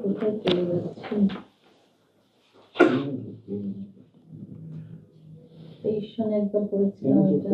কোথায় চলে যাচ্ছে একবার করেছিলাম এটা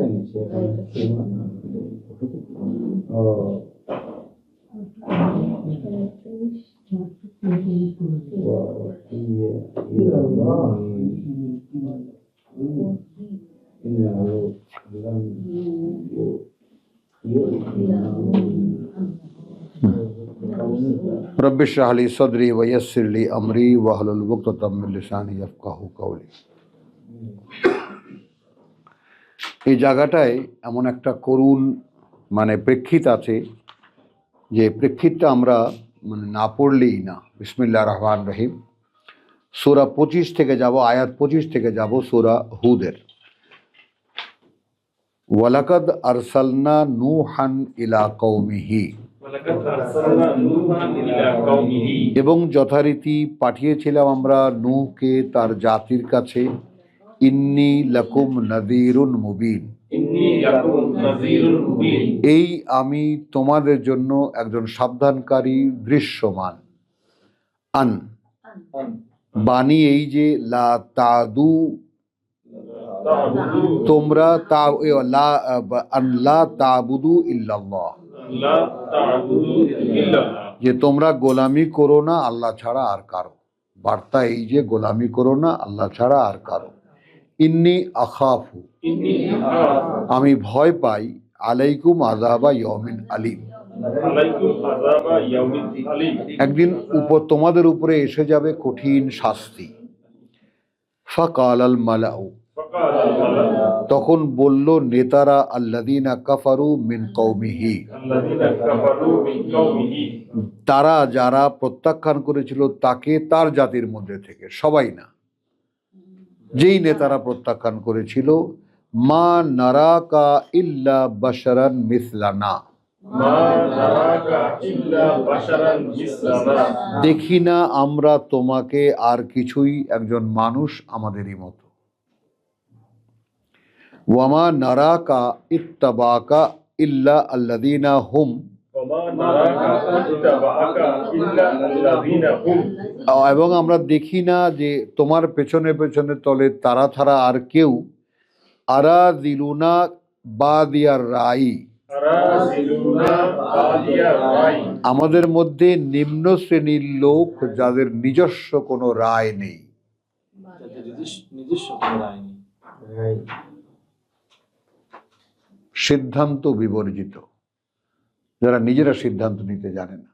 রব্বিশরাহ আলী সদরি ওয়াসিরলি আমরি ওয়াহলুল বকতামিল্লিসানি ইয়াফকাহু কৌলি এই জায়গাটায় এমন একটা করুণ মানে প্রেক্ষিত আছে যে প্রেক্ষিতটা আমরা মানে না পড়লেই না। বিসমিল্লা রহমান রহিম। সোরা পঁচিশ থেকে যাব, আয়াত পঁচিশ থেকে যাব সোরা হুদের। ওয়ালাকাদ আরসালনা নুহান ইলা কৌমিহি এবং যথারীতি পাঠিয়েছিলাম আমরা নুকে তার জাতির কাছে ইন্নি লকুম নদীরুন মুবিন। এই আমি তোমাদের জন্য একজন সাবধানকারী দৃশ্যমান। আন। বাণী এই যে লা তাদু তোমরা তা লা তাবুদু ইল্লাল্লাহ। যে তোমরা গোলামি করো না আল্লাহ ছাড়া আর কারও। বার্তা এই যে গোলামি করো না আল্লাহ ছাড়া আর কারও। ইন্নি আখাফু। আমি ভয় পাই আলাইকুম আজাবা ইয়মিন আলিম। একদিন উপর তোমাদের উপরে এসে যাবে কঠিন শাস্তি। ফকাল আল মালাউ। তখন বলল নেতারা আল্লাদিনা কাফারু মিন কৌমিহি তারা যারা প্রত্যাখ্যান করেছিল তাকে তার জাতির মধ্যে থেকে সবাই না। যেই নেতারা প্রত্যাখ্যান করেছিল মা নারাকা ইল্লা বাসারান মিসলানা। দেখি না আমরা তোমাকে আর কিছুই একজন মানুষ আমাদেরই মতো। ওয়ামা নারাকা ইত্তাবাকা ইল্লা আল্লাদিনা হুম এবং আমরা দেখি না যে তোমার পেছনে পেছনে তলে তারা থারা আর কেউ। আরা দিলুনা বা দিয়ার রাই। আমাদের মধ্যে নিম্ন শ্রেণির লোক যাদের নিজস্ব কোনো রায় নেই। নিজস্ব কোনো রায় নেই। সিদ্ধান্ত বিবর্জিত। যারা নিজেরা সিদ্ধান্ত নিতে জানে না।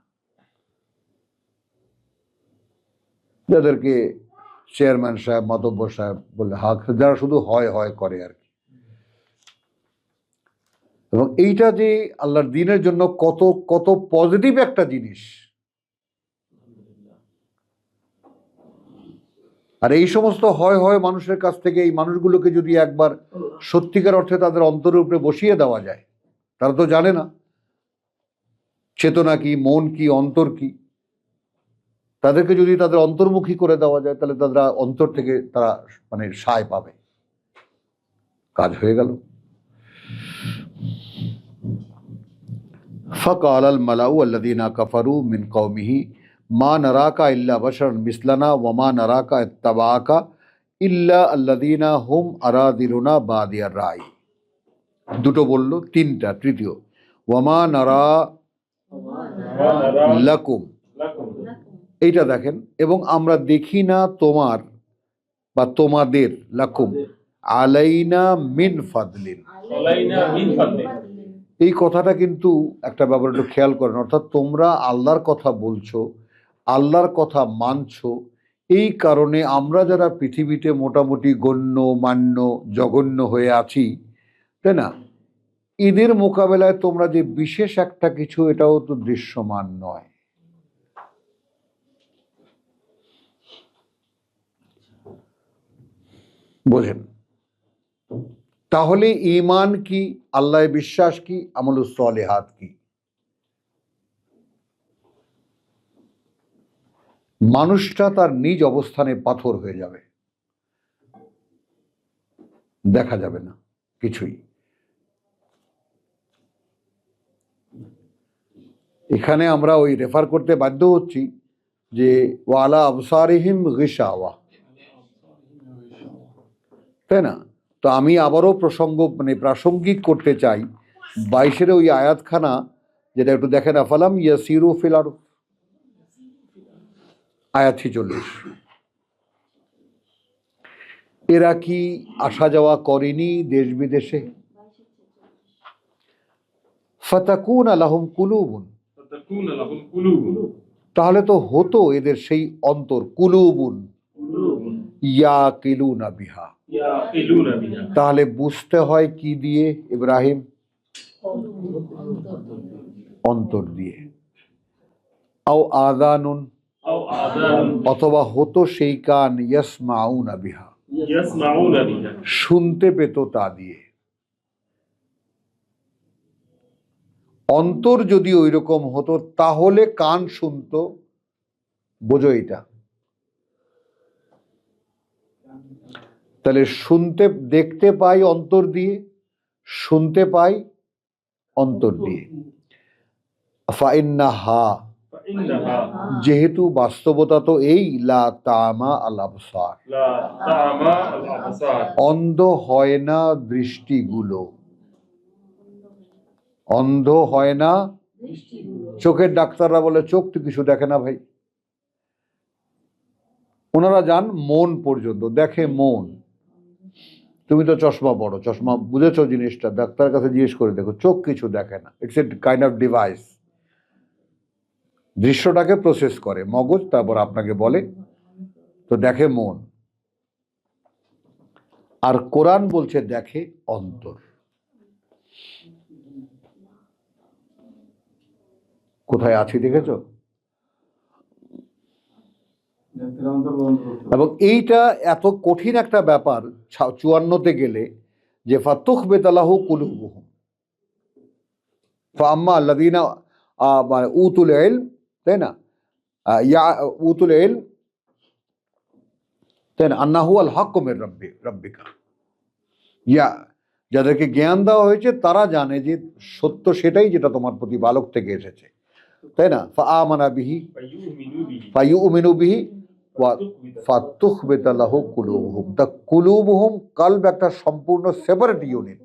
যাদেরকে চেয়ারম্যান সাহেব মাতব্বর সাহেব বলে হাক যারা শুধু হয় হয় করে আর কি। এবং এইটা যে আল্লাহর দিনের জন্য কত কত পজিটিভ একটা জিনিস। আর এই সমস্ত হয় হয় মানুষের কাছ থেকে এই মানুষগুলোকে যদি একবার সত্যিকার অর্থে তাদের অন্তরের উপরে বসিয়ে দেওয়া যায়। তারা তো জানে না। চেতনা কি, মন কি, অন্তর কি? তাদেরকে যদি তাদের অন্তর্মুখী করে দেওয়া যায়, তাহলে তারা অন্তর থেকে তারা মানে সায় পাবে। কাজ হয়ে গেল। ফকাল আল মালাউ আল্লাদিনা কাফারু মিন কৌমিহি মা নারাকা ইল্লা বসর মিসলানা ও মা নারাকা তাবাকা ইল্লা আল্লাদিনা হোম আরাদিরোনা বা দিয়া রায়। দুটো বলল তিনটা তৃতীয়। ওয়ামা নারা লাকুম। এইটা দেখেন এবং আমরা দেখি না তোমার বা তোমাদের লাকুম। আলাইনা মিন ফাদলিন। এই কথাটা কিন্তু একটা ব্যাপার একটু খেয়াল করেন। অর্থাৎ তোমরা আল্লাহর কথা বলছো আল্লাহর কথা মানছো এই কারণে আমরা যারা পৃথিবীতে মোটামুটি গণ্য, মান্য, জঘন্য হয়ে আছি, তাই না? এদের মোকাবেলায় তোমরা যে বিশেষ একটা কিছু, এটাও তো দৃশ্যমান নয়। বোঝেন? তাহলে ইমান কি আল্লাহ বিশ্বাস কি আমলুস সালেহাত কি? মানুষটা তার নিজ অবস্থানে পাথর হয়ে যাবে। দেখা যাবে না, কিছুই। এখানে আমরা ওই রেফার করতে বাধ্য হচ্ছি যে, ওয়ালা আবসারিহিম গিসাওয়া তাই না? তো আমি আবারও প্রসঙ্গ মানে প্রাসঙ্গিক করতে চাই। বাইশের ওই আয়াতখানা, যেটা একটু দেখেন, আফালাম ইয়াসিরু ফিল আরদ। আয়াত চল্লিশ এরা কি আসা যাওয়া করেনি দেশ বিদেশে? ফতাকুন আলহম কুলুবুন। তাহলে তো হতো এদের সেই অন্তর কুলুবুন। ইয়া কিলুনা বিহা। তাহলে বুঝতে হয় কি দিয়ে ইব্রাহিম? অন্তর দিয়ে। আও আদানুন। অথবা হতো সেই কান ইয়াসমাউন আবিহা শুনতে পেত তা দিয়ে। অন্তর যদি ওই রকম হতো তাহলে কান শুনতো। বোঝো এটা তাহলে শুনতে দেখতে পাই অন্তর দিয়ে শুনতে পাই অন্তর দিয়ে। ফাইন্না হা যেহেতু বাস্তবতা তো এই লা তামা অন্ধ হয় না দৃষ্টিগুলো। অন্ধ হয় না চোখের ডাক্তাররা বলে চোখ তো কিছু দেখে না ভাই। ওনারা যান মন পর্যন্ত দেখে মন। তুমি তো চশমা পড়ো চশমা বুঝেছ জিনিসটা ডাক্তার কাছে জিজ্ঞেস করে দেখো চোখ কিছু দেখে না। It's a kind of device দৃশ্যটাকে process করে। মগজ তারপর আপনাকে বলে তো দেখে মন। আর কোরআন বলছে দেখে অন্তর। কোথায় আছি দেখেছ? এবং এইটা এত কঠিন একটা ব্যাপার চুয়ান্নতে গেলে যে ফাতুখ বেতালাহু কুলুবুহুম ফাম্মা আল্লাদিনা মানে উতুল এল তাই না? ইয়া উতুল এল তাই না? আন্নাহু আল হক কমের রব্বি, রব্বিকা। ইয়া, যাদেরকে জ্ঞান দেওয়া হয়েছে, তারা জানে যে সত্য সেটাই যেটা তোমার প্রতি বালক থেকে এসেছে। তাই না? ফা আমানা বিহি ফাইউ উমিনু বিহি ফাতুখ বেতালাহ কুলুবহুম। দ্য কুলুবহুম, কাল্ব একটা সম্পূর্ণ সেপারেট ইউনিট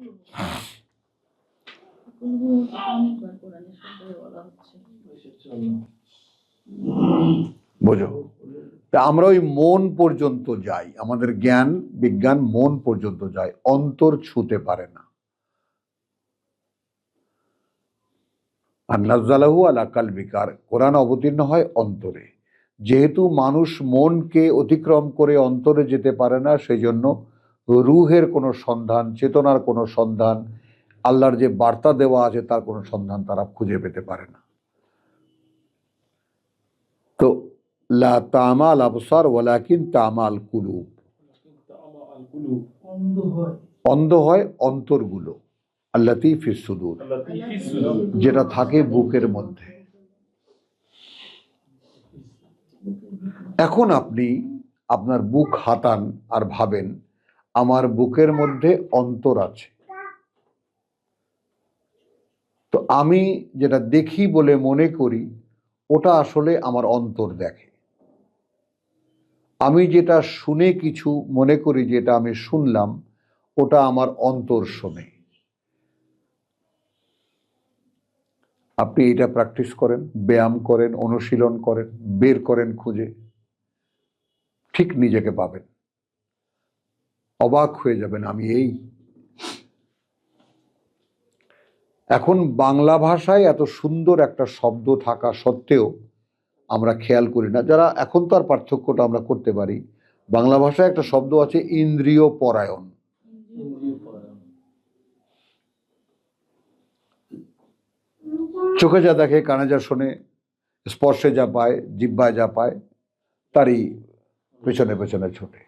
কোন কোন কোরআনে বোঝো। তা আমরা ওই মন পর্যন্ত যাই। আমাদের জ্ঞান, বিজ্ঞান মন পর্যন্ত যায়। অন্তর ছুতে পারে না। আর নাজ্জালাহু আলা কালবিকার কোরআন অবতীর্ণ হয় অন্তরে। যেহেতু মানুষ মনকে অতিক্রম করে অন্তরে যেতে পারে না সেই জন্য রুহের কোনো সন্ধান, চেতনার কোনো সন্ধান, আল্লাহর যে বার্তা দেওয়া আছে তার কোনো সন্ধান তারা খুঁজে পেতে পারে না তো লা তামাল আবসার ওয়ালাকিন তামাল কুলুব অন্ধ হয় অন্তরগুলো আল্লাতি যেটা থাকে বুকের মধ্যে। এখন আপনি আপনার বুক হাতান আর ভাবেন, আমার বুকের মধ্যে অন্তর আছে। তো আমি যেটা দেখি বলে মনে করি, ওটা আসলে আমার অন্তর দেখে। আমি যেটা শুনে কিছু মনে করি, যেটা আমি শুনলাম, ওটা আমার অন্তর শোনে। আপনি এটা প্র্যাকটিস করেন, ব্যায়াম করেন, অনুশীলন করেন, বের করেন খুঁজে। ঠিক নিজেকে পাবেন। অবাক হয়ে যাবেন, আমি এই। এখন বাংলা ভাষায় এত সুন্দর একটা শব্দ থাকা সত্ত্বেও আমরা খেয়াল করি না। যারা এখন তো আর পার্থক্যটা আমরা করতে পারি। বাংলা ভাষায় একটা শব্দ আছে ইন্দ্রিয় পরায়ণ চোখে যা দেখে, কানে যা শোনে, স্পর্শে যা পায়, জিব্বায় যা পায়, তারই পেছনে পেছনে ছোটে।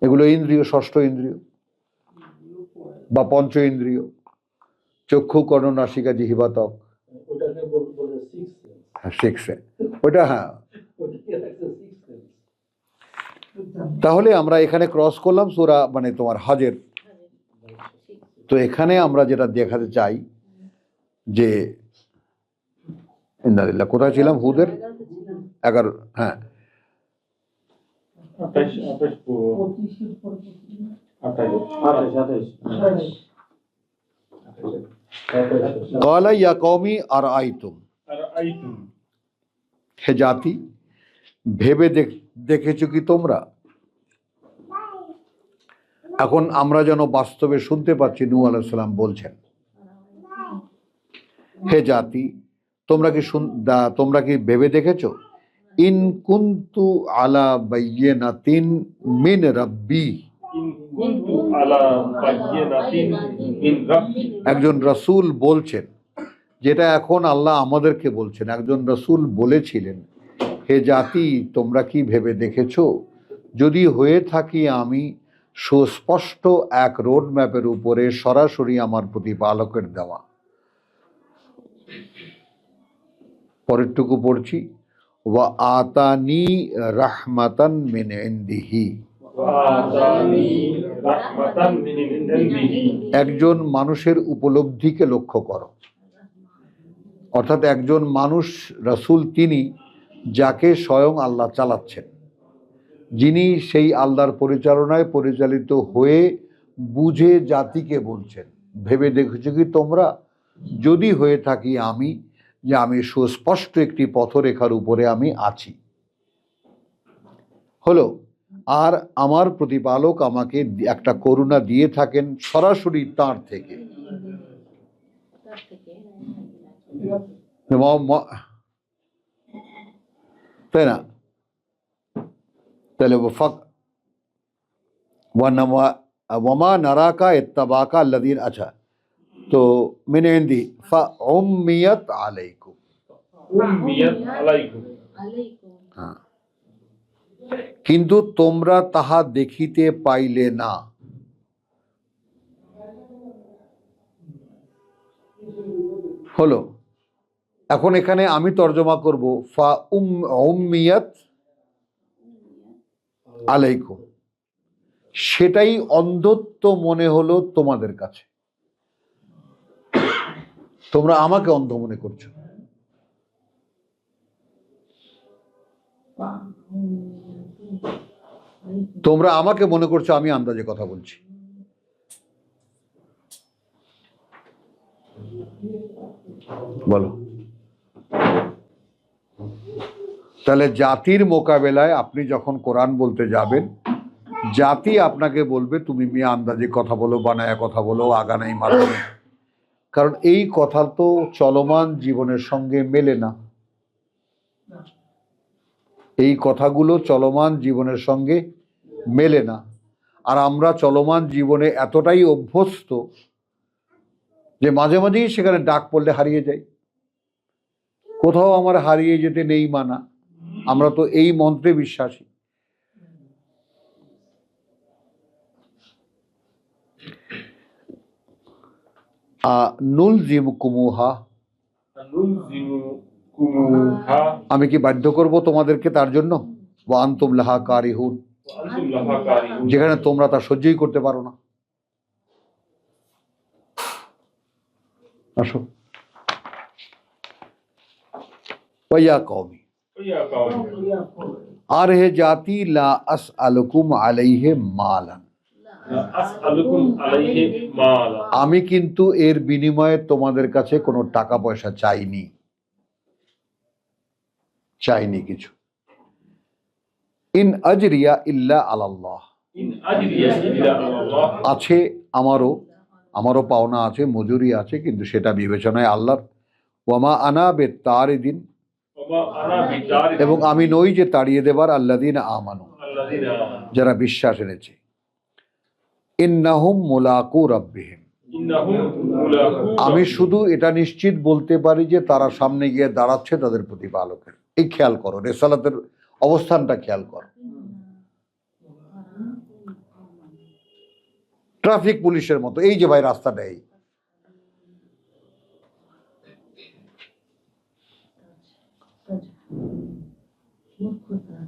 এগুলো ইন্দ্রিয়, ষষ্ঠ ইন্দ্রিয় বা পঞ্চ ইন্দ্রিয়। চক্ষু, কর্ণ, নাসিকা, জিহিবা ত্বক ওটাকে বল- বলে সিক্স হ্যাঁ ওটা হ্যাঁ। তাহলে আমরা এখানে ক্রস করলাম সুরা মানে তোমার হজের। তো এখানে আমরা যেটা দেখাতে চাই যে ইন্দারিল্লাহ কোথায় ছিলাম? হুদের? এগারো হ্যাঁ। আঠাশ আঠাশ পুরো আঠাশ। আঠাশ হে জাতি ভেবে দেখ- দেখেছ কি তোমরা? এখন আমরা যেন বাস্তবে শুনতে পাচ্ছি নূ আলাইসাল্লাম বলছেন। হে জাতি তোমরা কি শুন তোমরা কি ভেবে দেখেছ? ইন কুন্তু আলা বাইয়িনাতিন মিন রাব্বি। একজন রসুল বলছেন যেটা এখন আল্লাহ আমাদেরকে বলছেন একজন রসুল বলেছিলেন হে জাতি তোমরা কি ভেবে দেখেছ? যদি হয়ে থাকি আমি সুস্পষ্ট এক রোড ম্যাপের উপরে সরাসরি আমার প্রতিপালকের দেওয়া। পরেরটুকু পড়ছি ওয়া আতানি রাহমাতান মিন ইন্দিহি। ইনদিহি। একজন মানুষের উপলব্ধিকে লক্ষ্য করো। অর্থাৎ একজন মানুষ, রাসূল তিনি, যাকে স্বয়ং আল্লাহ চালাচ্ছেন। যিনি সেই আল্লাহর পরিচালনায় পরিচালিত হয়ে বুঝে জাতিকে বলছেন। ভেবে দেখেছ কি তোমরা? যদি হয়ে থাকি আমি, যে আমি সুস্পষ্ট একটি পথরেখার উপরে আমি আছি। হলো, আর আমার প্রতিপালক আমাকে একটা করুণা দিয়ে থাকেন সরাসরি তার থেকে। তাই না তাহলে ফাক ওয়ামা নারাকা ইত্তাবাকা আল্লাদিন আচ্ছা তো মিনে হিন্দি ফা উম্মিয়াত আলাইকুম হ্যাঁ কিন্তু তোমরা তাহা দেখিতে পাইলে না হলো এখন এখানে আমি তর্জমা করব, ফা উম আলাইকুম। সেটাই অন্ধত্ব মনে হলো তোমাদের কাছে। তোমরা আমাকে অন্ধ মনে করছ। তোমরা আমাকে মনে করছ, আমি আন্দাজে কথা বলছি। বলো। তাহলে জাতির মোকাবেলায় আপনি যখন কোরআন বলতে যাবেন, জাতি আপনাকে বলবে, তুমি মেয়ে আন্দাজে কথা বলো, বানায় কথা বলো আগানাই মারো কারণ এই কথা তো চলমান জীবনের সঙ্গে মেলে না। এই কথাগুলো চলমান জীবনের সঙ্গে মেলে না। আর আমরা চলমান জীবনে এতটাই অভ্যস্ত যে মাঝে মাঝেই সেখানে ডাক পড়লে হারিয়ে যাই কোথাও আমার হারিয়ে যেতে নেই মানা। আমরা তো এই মন্ত্রে বিশ্বাসী। নুল জিম কুমুহা। আমি কি বাধ্য করব তোমাদেরকে তার জন্য? আনতুম লাহা কারিহুন। যেখানে তোমরা তা সহ্যই করতে পারো না। আসো। ওয়া কওমি আর হে জাতি লা আলাইহে মালান আসআলুকুম আলাইহি মালা আমি কিন্তু এর বিনিময়ে তোমাদের কাছে কোনো টাকা পয়সা চাইনি। চাইনি কিছু। ইন আজরিয়া ইল্লা আলাল্লাহ। আছে আমারও আমারও পাওনা আছে মজুরি আছে কিন্তু সেটা বিবেচনায় আল্লাহর। ওয়ামা আনা বে তার দিন এবং আমি নই যে তাড়িয়ে দেবার আল্লাদিন আমানু। আল্লাযিনা আমানু। যারা বিশ্বাস এনেছে। ইন্নাহুম মুলাকু রব্বিহিম। আমি শুধু এটা নিশ্চিত বলতে পারি যে তারা সামনে গিয়ে দাঁড়াচ্ছে তাদের প্রতিপালকের। এই খেয়াল করো রেসালাতের অবস্থানটা খেয়াল করো। ট্রাফিক পুলিশের মতো। এই যে ভাই রাস্তাটা এই।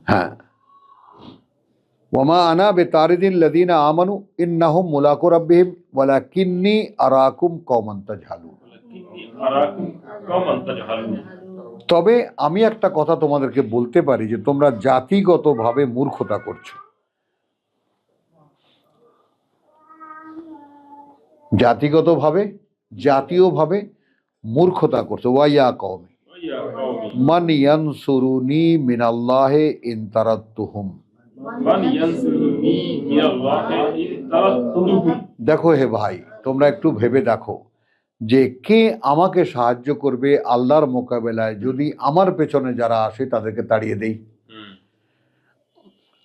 হ্যাঁ। ওমা আনা বে তারিদিন লদিনা আমানু ইন্নাহুম মুলাকুর আব্বিহিম ওয়ালা কিন্নি আরাকুম কমন্ত ঝালু তবে আমি একটা কথা তোমাদেরকে বলতে পারি যে তোমরা জাতিগতভাবে মূর্খতা করছ। জাতিগতভাবে, জাতীয়ভাবে মূর্খতা করছ। ওয়াইয়া কমে মান ইয়ানসুরুনি মিনাল্লাহ ইন তারাত্তুহুম। দেখো হে ভাই তোমরা একটু ভেবে দেখো যে কে আমাকে সাহায্য করবে আল্লাহর মোকাবেলায় যদি আমার পেছনে যারা আসে তাদেরকে তাড়িয়ে দেই?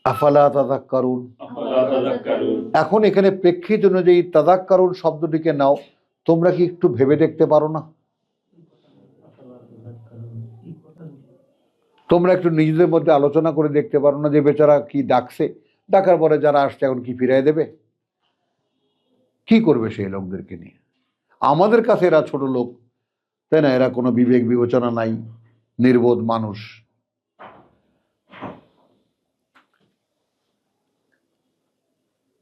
আফালা তাদাক করুন এখন এখানে প্রেক্ষিত অনুযায়ী তাদাক্কারুন শব্দটিকে নাও তোমরা কি একটু ভেবে দেখতে পারো না? তোমরা একটু নিজেদের মধ্যে আলোচনা করে দেখতে পারো না যে বেচারা কি ডাকছে। ডাকার পরে যারা আসছে, এখন কি ফিরাই দেবে? কি করবে সেই লোকদেরকে নিয়ে? আমাদের কাছে এরা ছোট লোক, তাই না? এরা কোনো বিবেক বিবেচনা নাই, নির্বোধ মানুষ।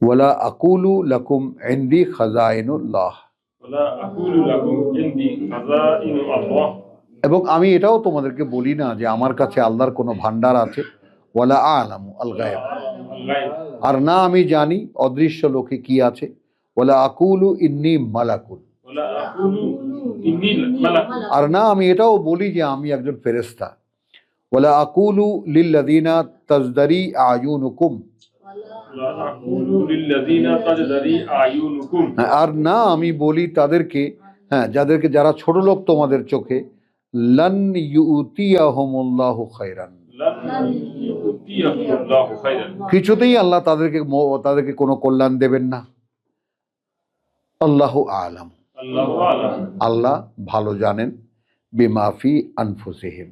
ওয়ালা আকুলু লাকুম এন্দি খাজাইনুল্লাহ। ওয়ালা আকুলু লাকুম এন্দি খাজাইনুল্লাহ। এবং আমি এটাও তোমাদেরকে বলি না যে আমার কাছে আল্লাহর কোনো ভাণ্ডার আছে। ওয়ালা আলাম, আল গায়ব। আর না আমি জানি অদৃশ্য লোকে কি আছে। ওয়ালা আকুলু ইন্নি মালাকুল আর না আমি এটাও বলি যে আমি একজন ফেরেস্তা ওয়ালা আকুলু লিল্লাদিনা তাজদারি আয়ুনুকুম। আর না আমি বলি তাদেরকে হ্যাঁ যাদেরকে, যারা ছোট লোক তোমাদের চোখে লন খাইরান কিছুতেই আল্লাহ তাদেরকে তাদেরকে কোনো কল্যাণ দেবেন না। আল্লাহ আলম। আল্লাহ ভালো জানেন। বিমাফি আনফুসিহিম।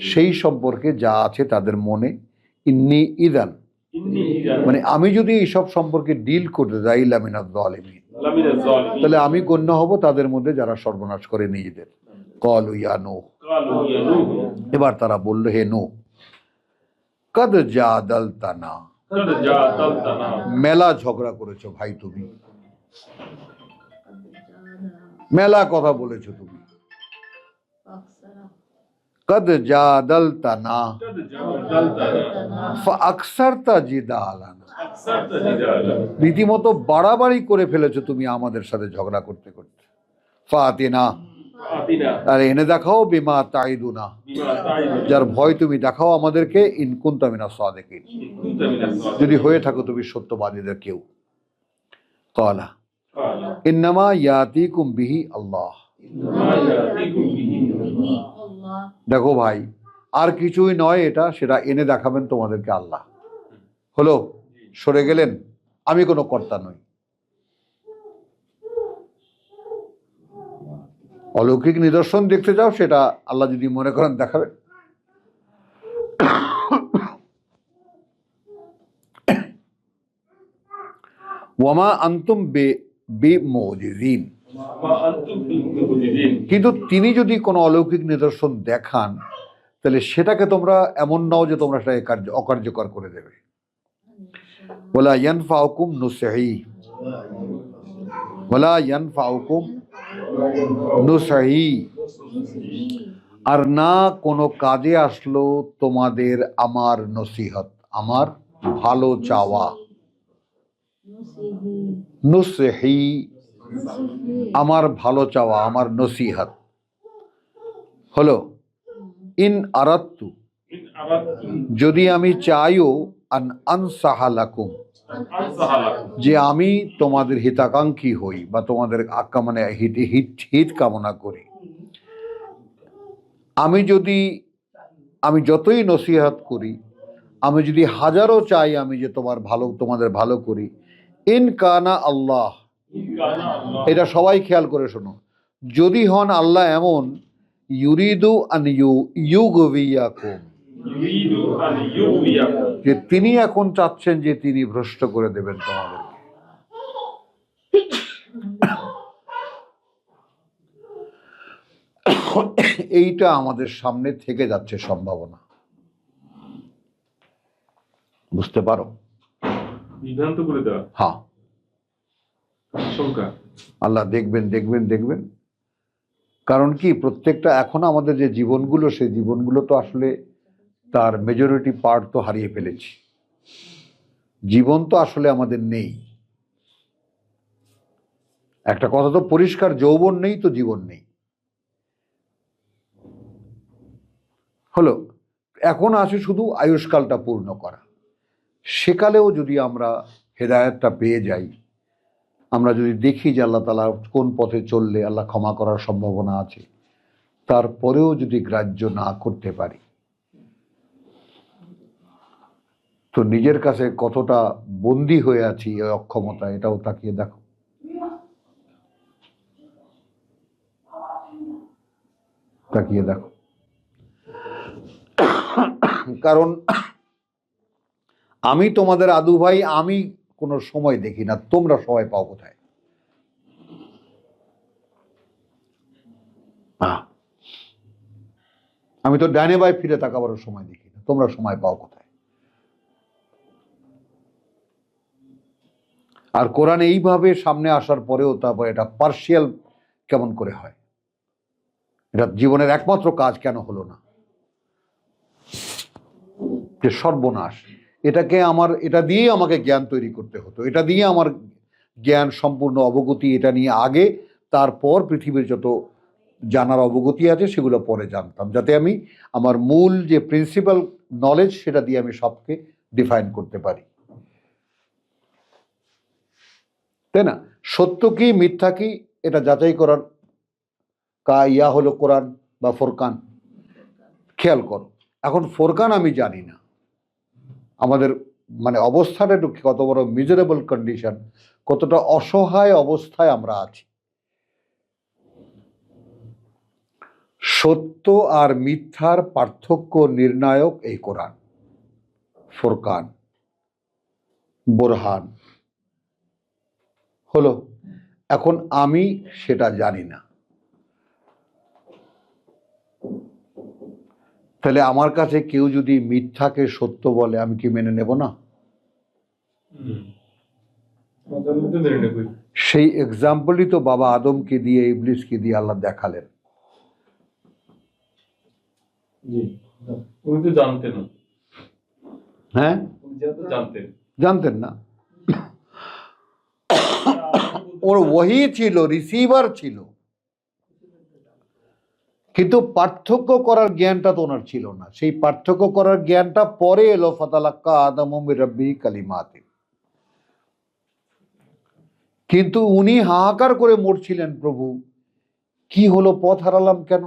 সেই সম্পর্কে যা আছে তাদের মনে। ইন্নি ইদান। মানে আমি যদি এইসব সম্পর্কে ডিল করতে যাই লামিনা তাহলে আমি গণ্য হব তাদের মধ্যে যারা সর্বনাশ করে নিজেদের। কল ইয়া নো এবার তারা বলল হে নো কদ যা দল তানা? মেলা ঝগড়া করেছ ভাই তুমি। মেলা কথা বলেছ তুমি। কদ যা দল তানা? আকসার তা জিদা আলানা রীতিমতো বাড়াবাড়ি করে ফেলেছো তুমি আমাদের সাথে ঝগড়া করতে করতে। ফাতে না আর এনে দেখাও বিমা তাইদুনা যার ভয় তুমি দেখাও আমাদেরকে ইনকুন্তামিনা সাদেকিন। যদি হয়ে থাকো তুমি সত্যবাদীদের কেউ। কলা ইন্নামা ইয়াতি বিহি আল্লাহ। দেখো ভাই আর কিছুই নয় এটা সেটা এনে দেখাবেন তোমাদেরকে আল্লাহ। হলো সরে গেলেন আমি কোনো কর্তা নই। অলৌকিক নিদর্শন দেখতে চাও সেটা আল্লাহ যদি মনে করেন দেখাবে ওয়ামা আন্তুম বে বে মজিদিন কিন্তু তিনি যদি কোনো অলৌকিক নিদর্শন দেখান, তাহলে সেটাকে তোমরা এমন নাও যে তোমরা সেটাকে কার্য, অকার্যকর করে দেবে। বলা ইয়ান ফাউকুম নুসেহি। বলা ইয়ান ফাউকুম নুসাহি আর না কোনো কাজে আসলো তোমাদের আমার নসিহত আমার ভালো চাওয়া। নুসহি আমার ভালো চাওয়া আমার নসিহত। হলো ইন আরাত্তু যদি আমি চাইও আন আনসাহালাকুম যে আমি তোমাদের হিতাকাঙ্ক্ষী হই বা তোমাদের আক্কা মানে হিত কামনা করি। আমি যদি, আমি যতই নসিহাত করি, আমি যদি হাজারও চাই আমি যে তোমার ভালো, তোমাদের ভালো করি, ইন কানা আল্লাহ। এটা সবাই খেয়াল করে শোনো। যদি হন আল্লাহ এমন, ইউরিদু আন ইউ ইউ গভিয়াকুম যে তিনি এখন চাচ্ছেন যে তিনি ভ্রষ্ট করে দেবেন তোমাদেরকে। এইটা আমাদের সামনে থেকে যাচ্ছে সম্ভাবনা। বুঝতে পারো? বিভ্রান্ত করে দেওয়া। হ্যাঁ। আল্লাহ দেখবেন দেখবেন দেখবেন। কারণ কি প্রত্যেকটা এখন আমাদের যে জীবনগুলো সেই জীবনগুলো তো আসলে তার মেজরিটি পার্ট তো হারিয়ে ফেলেছি। জীবন তো আসলে আমাদের নেই। একটা কথা তো পরিষ্কার, যৌবন নেই তো জীবন নেই। হলো, এখন আছে শুধু আয়ুষ্কালটা পূর্ণ করা। সেকালেও যদি আমরা হেদায়তটা পেয়ে যাই, আমরা যদি দেখি যে আল্লাহ তালা কোন পথে চললে আল্লাহ ক্ষমা করার সম্ভাবনা আছে, তারপরেও যদি গ্রাহ্য না করতে পারি তো নিজের কাছে কতটা বন্দি হয়ে আছি এই অক্ষমতা এটাও তাকিয়ে দেখো। তাকিয়ে দেখো। কারণ আমি তোমাদের আদু ভাই, আমি কোনো সময় দেখি না, তোমরা সময় পাও কোথায়। আমি তো ডানে বাই ফিরে তাকাবারও সময় দেখি না, তোমরা সময় পাও কোথায়? আর কোরআন এইভাবে সামনে আসার পরেও তারপর এটা পার্শিয়াল কেমন করে হয়? এটা জীবনের একমাত্র কাজ কেন হলো না? যে সর্বনাশ। এটাকে আমার, এটা দিয়ে আমাকে জ্ঞান তৈরি করতে হতো। এটা দিয়ে আমার জ্ঞান সম্পূর্ণ অবগতি, এটা নিয়ে আগে, তারপর পৃথিবীর যত জানার অবগতি আছে সেগুলো পরে জানতাম, যাতে আমি আমার মূল যে প্রিন্সিপাল নলেজ সেটা দিয়ে আমি সবকে ডিফাইন করতে পারি। তাই না? সত্য কি, মিথ্যা কি, এটা যাচাই করার কা ইয়া হলো কোরআন বা ফোরকান। খেয়াল করো, এখন ফোরকান আমি জানি না। আমাদের মানে অবস্থাটা একটু কত বড় মিজারেবল কন্ডিশন কতটা অসহায় অবস্থায় আমরা আছি। সত্য আর মিথ্যার পার্থক্য নির্ণায়ক এই কোরআন, ফোরকান, বোরহান। হলো এখন আমি সেটা জানি না। তাহলে আমার কাছে কেউ যদি মিথ্যাকে সত্য বলে আমি কি মেনে নেব না? সেই এক্সাম্পলই তো বাবা আদমকে দিয়ে ইবলিসকে দিয়ে আল্লাহ দেখালেন। হ্যাঁ? জানতেন না। ওর ওহি ছিল রিসিভার ছিল। কিন্তু পার্থক্য করার জ্ঞানটা তো ওনার ছিল না। সেই পার্থক্য করার জ্ঞানটা পরে এলো, ফাতালাক্কা আদম রব্বি কালিমাতে। কিন্তু উনি হাহাকার করে মরছিলেন প্রভু। কি হলো, পথ হারালাম কেন?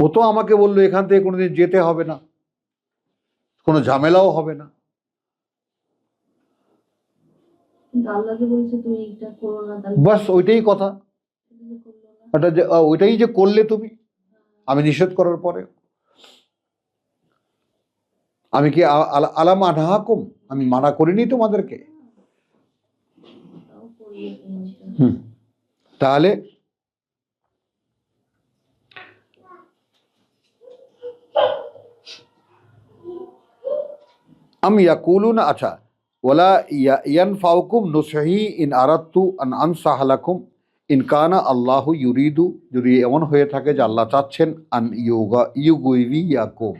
ও তো আমাকে বলল, এখান থেকে কোনোদিন যেতে হবে না। কোনো ঝামেলাও হবে না। বাস ওইটাই কথা। ওটা যে ওইটাই যে করলে তুমি আমি নিষেধ করার পরে আমি কি আলাম আনহাকুম? আমি মানা করিনি তোমাদেরকে। এটা। হুম। তাহলে আমি ইয়াকুলুন আচ্ছা ওলা ইয়া- ইয়ানফাউকুম নুসহি ইন আরাত্তু আন আনসাহালাকুম ইন কানা আল্লাহু ইউরিদু যদি এমন হয়ে থাকে যে আল্লাহ চাচ্ছেন আন ইউগা ইউগুইরি ইয়াকুম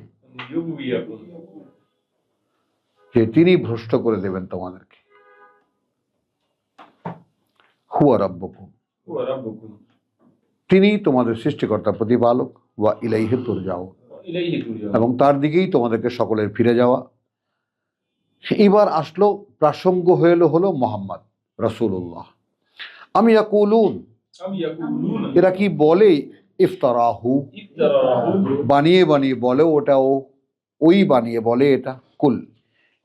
যে তিনি ভ্রষ্ট করে দেবেন তোমাদেরকে হুয়া রাব্বকুম তিনি তোমাদের সৃষ্টিকর্তা প্রতিপালক ওয়া ইলাইহে তুর যাও এবং তার দিকেই তোমাদেরকে সকলের ফিরে যাওয়া এবার আসলো প্রাসঙ্গ এলো হলো মোহাম্মদ রসুল্লাহ আমি ইয়াকুলুন। এরা কি বলে? ইফতারাহু। বানিয়ে বানিয়ে বলে ওটাও। ওই বানিয়ে বলে এটা। কুল।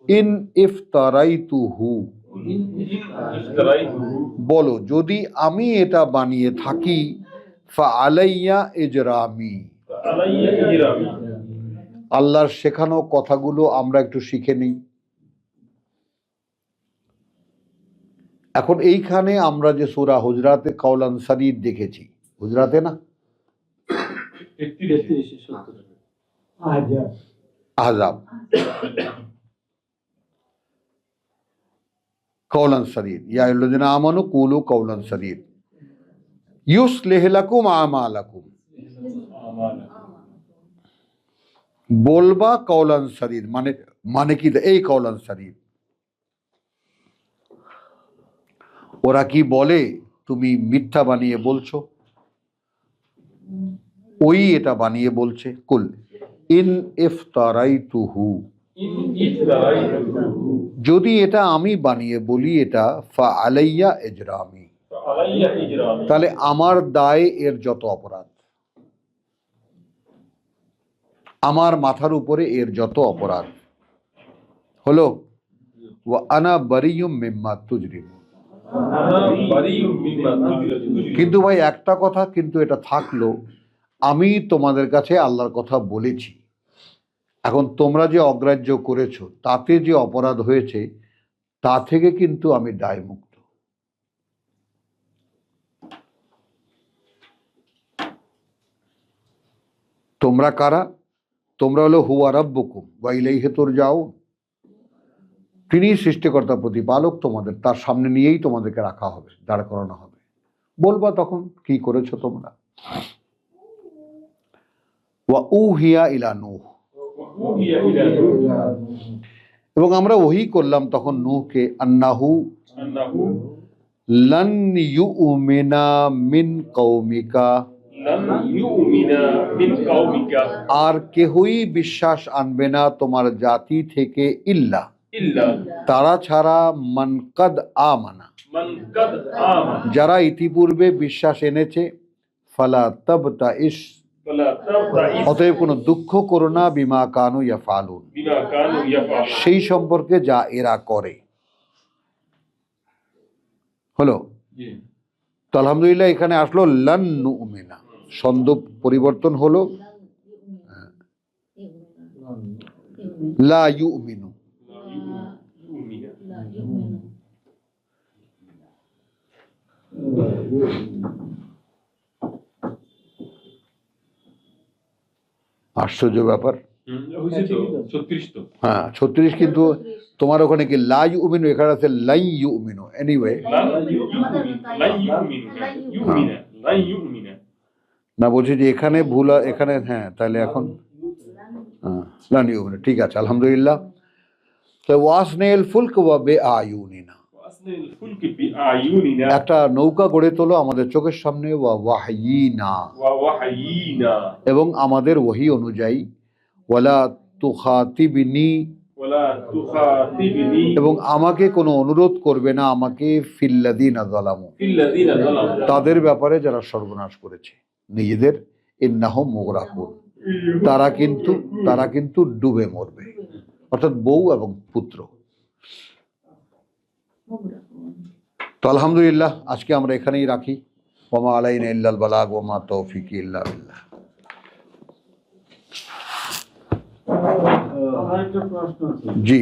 ইন ইফতারাইতুহু। বলো যদি আমি এটা বানিয়ে থাকি ফা আলাইয়া ইজরামি। আলাইয়া ইজরামি। আল্লাহর শেখানো কথাগুলো আমরা একটু শিখে নিই। এখন এইখানে আমরা যে সুরা হুজরাতে কাউলান সারিদ দেখেছি, হুজরাতে না? আহজাব। কৌলন সরিদ ইয়া আইয়ুহাল্লাযিনা আমানু কুলু কৌলন সরিদ ইউসলিহ লাকুম আমালাকুম। বলবা কৌলন শরীর মানে মানে কি? এই কৌলন সরিদ ওরা কি বলে? তুমি মিথ্যা বানিয়ে বলছো। ওই এটা বানিয়ে বলছে। কুল ইন ইন ইফতারাইতুহু। যদি এটা আমি বানিয়ে বলি এটা ফা আলাইয়া এজরামি তাহলে আমার দায় এর যত অপরাধ। আমার মাথার উপরে এর যত অপরাধ। হলো আনা বারিয়ুম মেম্মা তুজরিম কিন্তু ভাই, একটা কথা কিন্তু এটা থাকল, আমি তোমাদের কাছে আল্লাহর কথা বলেছি। এখন তোমরা যে অগ্রাহ্য করেছ, তাতে যে অপরাধ হয়েছে, তা থেকে কিন্তু আমি দায়মুক্ত। তোমরা কারা? তোমরা হলো হুয়া রব্বকুম ওয়াইলাইহে তোর যাও তিনি সৃষ্টিকর্তা, প্রতিপালক তোমাদের। তার সামনে নিয়েই তোমাদেরকে রাখা হবে, দাঁড় করানো হবে। বলবা তখন, কি করেছ তোমরা? এবং আমরা ওহি করলাম তখন নূহকে, আন্নাহু আর কেহই বিশ্বাস আনবে না তোমার জাতি থেকে ইল্লা। তারা ছাড়া মানকাদ আমানা। মান যারা ইতিপূর্বে বিশ্বাস এনেছে ফালা তবতা ইস। অতএব কোনো দুঃখ করো না বিমা কানু ইয়া ফালুন বিমা কানু ইয়াফআলুন সেই সম্পর্কে যা এরা করে। হলো? জি। তো আলহামদুলিল্লাহ এখানে আসলো লান ছন্দ পরিবর্তন হলো। লা ইউমিনা। আশ্চর্য ব্যাপার। হুম, হয়েছে তো 36 তো। হ্যাঁ ছত্রিশ কিন্তু তোমার ওখানে কি লা ইউমিনু এখানে আছে লাই ইউমিনু এনিওয়ে লান ইউমিনা লান ইউমিনা ইউমিনা লান ইউমিনা না বলছি যে এখানে ভুল আ- এখানে হ্যাঁ তাহলে এখন হ্যাঁ লান ইউমিনু ঠিক আছে আলহামদুলিল্লাহ। তো ওয়াসনেল ফুলক ওয়া বে আয়ুনিনা। ওয়াসনিল ফুলকি বিআয়ুনিনা একটা নৌকা গড়ে তোলো আমাদের চোখের সামনে এবং আমাদের ওহি অনুযায়ী ওয়ালা তুখাতিবিনি। এবং আমাকে কোনো অনুরোধ করবে না আমাকে ফিল্লাদিন তাদের ব্যাপারে যারা সর্বনাশ করেছে নিজেদের ইন্নাহ মোগরাকুন। তারা কিন্তু তারা কিন্তু ডুবে মরবে। অর্থাৎ বউ এবং পুত্র। তো আলহামদুলিল্লাহ আজকে আমরা এখানেই রাখি ওমা আলাইন ইল্লাল বালাগ ওমা তৌফিক ইল্লা বিল্লাহ আমার একটা প্রশ্ন আছে জি